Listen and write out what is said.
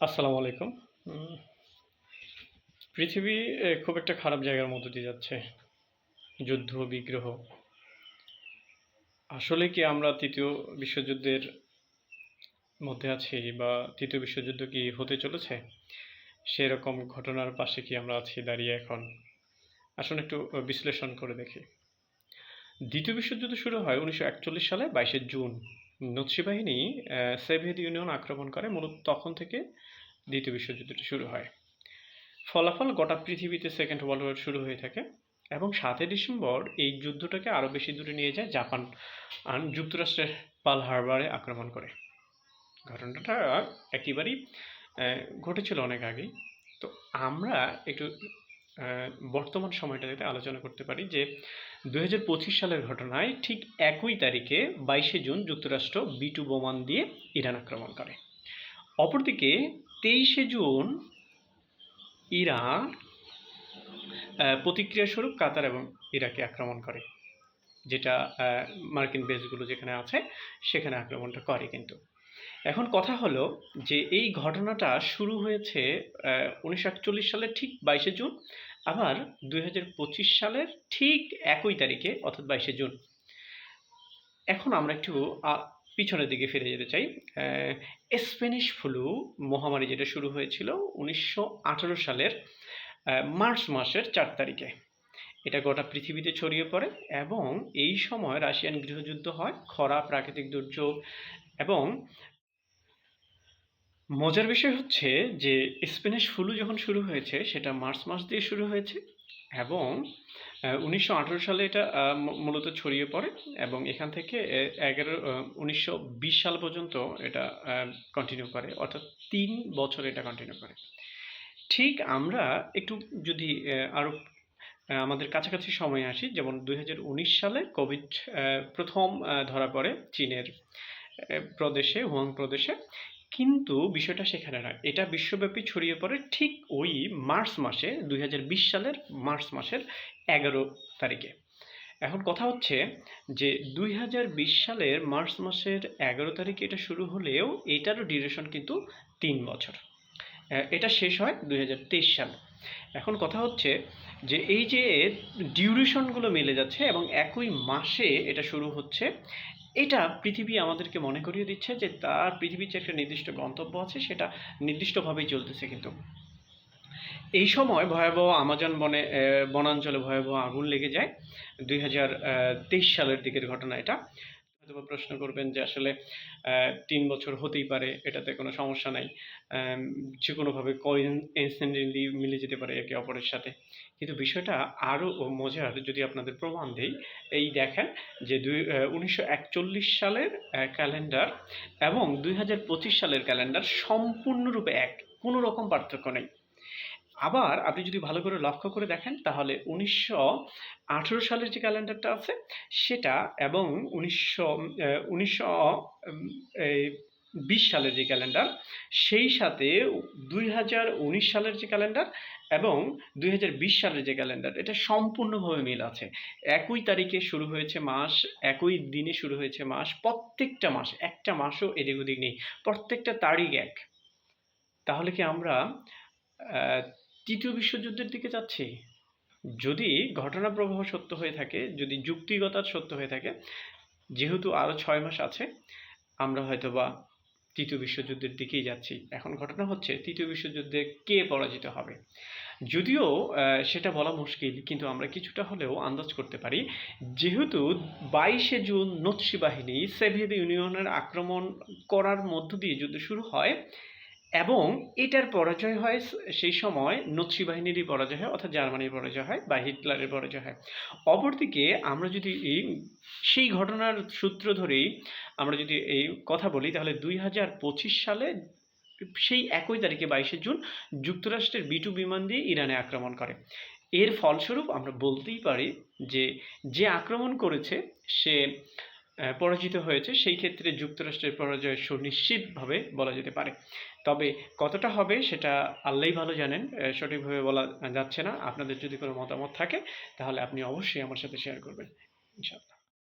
আসসালামু আলাইকুম। পৃথিবী খুব একটা খারাপ জায়গার মধ্যে দিয়ে যাচ্ছে। যুদ্ধ, বিগ্রহ। আসলে কি আমরা তৃতীয় বিশ্বযুদ্ধের মধ্যে আছি বা তৃতীয় বিশ্বযুদ্ধ কি হতে চলেছে? সেরকম ঘটনার পাশে কি আমরা আছি, দাঁড়িয়ে এখন? আসলে একটু বিশ্লেষণ করে দেখি। দ্বিতীয় বিশ্বযুদ্ধ শুরু হয় উনিশশো একচল্লিশ সালে বাইশে জুন। নৎসি বাহিনী সোভিয়েত ইউনিয়ন আক্রমণ করে মূলত তখন থেকে দ্বিতীয় বিশ্বযুদ্ধটি শুরু হয়। ফলাফল গোটা পৃথিবীতে সেকেন্ড ওয়ার্ল্ড ওয়ার শুরু হয়ে থাকে এবং সাতই ডিসেম্বর এই যুদ্ধটাকে আরও বেশি দূরে নিয়ে যায় জাপান যুক্তরাষ্ট্রের পাল হারবারে আক্রমণ করে। ঘটনাটা একেবারেই ঘটেছিল অনেক আগেই। তো আমরা একটু বর্তমান সময়টাতে আলোচনা করতে পারি যে দু হাজার পঁচিশ সালের ঘটনায় ঠিক একই তারিখে বাইশে জুন যুক্তরাষ্ট্র বিটু বোমান দিয়ে ইরান আক্রমণ করে। অপরদিকে তেইশে জুন ইরান প্রতিক্রিয়াস্বরূপ কাতার এবং ইরাকে আক্রমণ করে, যেটা মার্কিন বেসগুলো যেখানে আছে সেখানে আক্রমণটা করে কিন্তু। এখন কথা হলো যে এই ঘটনাটা শুরু হয়েছে উনিশশো একচল্লিশ সালের ঠিক বাইশে জুন আবার দু হাজার পঁচিশ সালের ঠিক একই তারিখে, অর্থাৎ বাইশে জুন। এখন আমরা একটু পিছনের দিকে ফিরে যেতে চাই। স্প্যানিশ ফ্লু মহামারী যেটা শুরু হয়েছিল উনিশশো আঠারো সালের মার্চ মাসের চার তারিখে। এটা গোটা পৃথিবীতে ছড়িয়ে পড়ে এবং এই সময় রাশিয়ান গৃহযুদ্ধ হয়, খরা, প্রাকৃতিক দুর্যোগ এবং মজার বিষয় হচ্ছে যে স্প্যানিশ ফ্লু যখন শুরু হয়েছে, সেটা মার্চ মাস দিয়ে শুরু হয়েছে এবং উনিশশো আঠারো সালে এটা মূলত ছড়িয়ে পড়ে এবং এখান থেকে এগারো উনিশশো সাল পর্যন্ত এটা কন্টিনিউ করে। অর্থাৎ তিন বছর এটা কন্টিনিউ করে। ঠিক আমরা একটু যদি আরও আমাদের কাছাকাছি সময়ে আসি, যেমন দু হাজার উনিশ সালে কোভিড প্রথম ধরা পড়ে চীনের প্রদেশে, হুয়াং প্রদেশে। কিন্তু বিষয়টা সেখানে নয় এটা বিশ্বব্যাপী ছড়িয়ে পড়ে ঠিক ওই মার্চ মাসে, দুই হাজার বিশ সালের মার্চ মাসের এগারো তারিখে। এখন কথা হচ্ছে যে, দুই হাজার বিশ সালের মার্চ মাসের এগারো তারিখে এটা শুরু হলেও এটারও ডিউরেশন কিন্তু তিন বছর। এটা শেষ হয় দুই সাল। এখন কথা হচ্ছে যে, এই যে ডিউরেশনগুলো মিলে যাচ্ছে এবং একই মাসে এটা শুরু হচ্ছে এটা পৃথিবী আমাদেরকে মনে করিয়ে দিচ্ছে যে তার পৃথিবীর যে একটা নির্দিষ্ট গন্তব্য আছে, সেটা নির্দিষ্টভাবেই চলতেছে কিন্তু। এই সময় ভয়াবহ আমাজন বনে বনাঞ্চলে ভয়াবহ আগুন লেগে যায়। দুই হাজার তেইশ সালের দিকের ঘটনা এটা। হয়তো প্রশ্ন করবেন যে আসলে তিন বছর হতেই পারে, এটাতে কোনো সমস্যা নাই যে কোনোভাবে কোইনসিডেন্টলি মিলে যেতে পারে একে অপরের সাথে। কিন্তু বিষয়টা আরও মজার যদি আপনাদের প্রমাণ দেই, এই দেখেন যে দুই উনিশশো সালের ক্যালেন্ডার এবং দুই হাজার পঁচিশ সালের ক্যালেন্ডার সম্পূর্ণরূপে এক, কোনো রকম পার্থক্য নেই। আবার আপনি যদি ভালো করে লক্ষ্য করে দেখেন, তাহলে উনিশশো আঠেরো সালের যে ক্যালেন্ডারটা আছে, সেটা এবং উনিশশো উনিশশো বিশ সালের যে ক্যালেন্ডার, সেই সাথে দুই হাজার উনিশ সালের যে ক্যালেন্ডার এবং দুই হাজার বিশ সালের যে ক্যালেন্ডার, এটা সম্পূর্ণভাবে মিল আছে। একই তারিখে শুরু হয়েছে মাস, একই দিনে শুরু হয়েছে মাস, প্রত্যেকটা মাস, একটা মাসও এদিক ওদিক নেই, প্রত্যেকটা তারিখ এক। তাহলে কি আমরা তৃতীয় বিশ্বযুদ্ধের দিকে যাচ্ছি। যদি ঘটনা প্রবাহ সত্য হয়ে থাকে, যদি যুক্তিগতা সত্য হয়ে থাকে, যেহেতু আরও ছয় মাস আছে, আমরা হয়তোবা তৃতীয় বিশ্বযুদ্ধের দিকেই যাচ্ছি। এখন ঘটনা হচ্ছে, তৃতীয় বিশ্বযুদ্ধে কে পরাজিত হবে? যদিও সেটা বলা মুশকিল, কিন্তু আমরা কিছুটা হলেও আন্দাজ করতে পারি, যেহেতু বাইশে জুন নৎসি বাহিনী সোভিয়েত ইউনিয়নের আক্রমণ করার মধ্য দিয়ে যুদ্ধ শুরু হয় এবং এটার পরাজয় হয় সেই সময় নৎসি বাহিনীরই পরাজয় হয় অর্থাৎ জার্মানির পরাজয় হয় বা হিটলারের পরাজয় হয়। অপরদিকে আমরা যদি এই, সেই ঘটনার সূত্র ধরেই আমরা যদি এই কথা বলি, তাহলে দুই হাজার পঁচিশ সালে সেই একই তারিখে বাইশে জুন যুক্তরাষ্ট্রের বিটু বিমান দিয়ে ইরানে আক্রমণ করে। এর ফলস্বরূপ আমরা বলতেই পারি যে যে আক্রমণ করেছে সে পরাজিত হয়েছে, সেই ক্ষেত্রে যুক্তরাষ্ট্রের পরাজয় সুনিশ্চিতভাবে বলা যেতে পারে। তবে কতটা হবে সেটা আল্লাহ ভালো জানেন সঠিকভাবে বলা যাচ্ছে না। আপনাদের যদি কোনো মতামত থাকে, তাহলে আপনি অবশ্যই আমার সাথে শেয়ার করবেন, ইনশাআল্লাহ।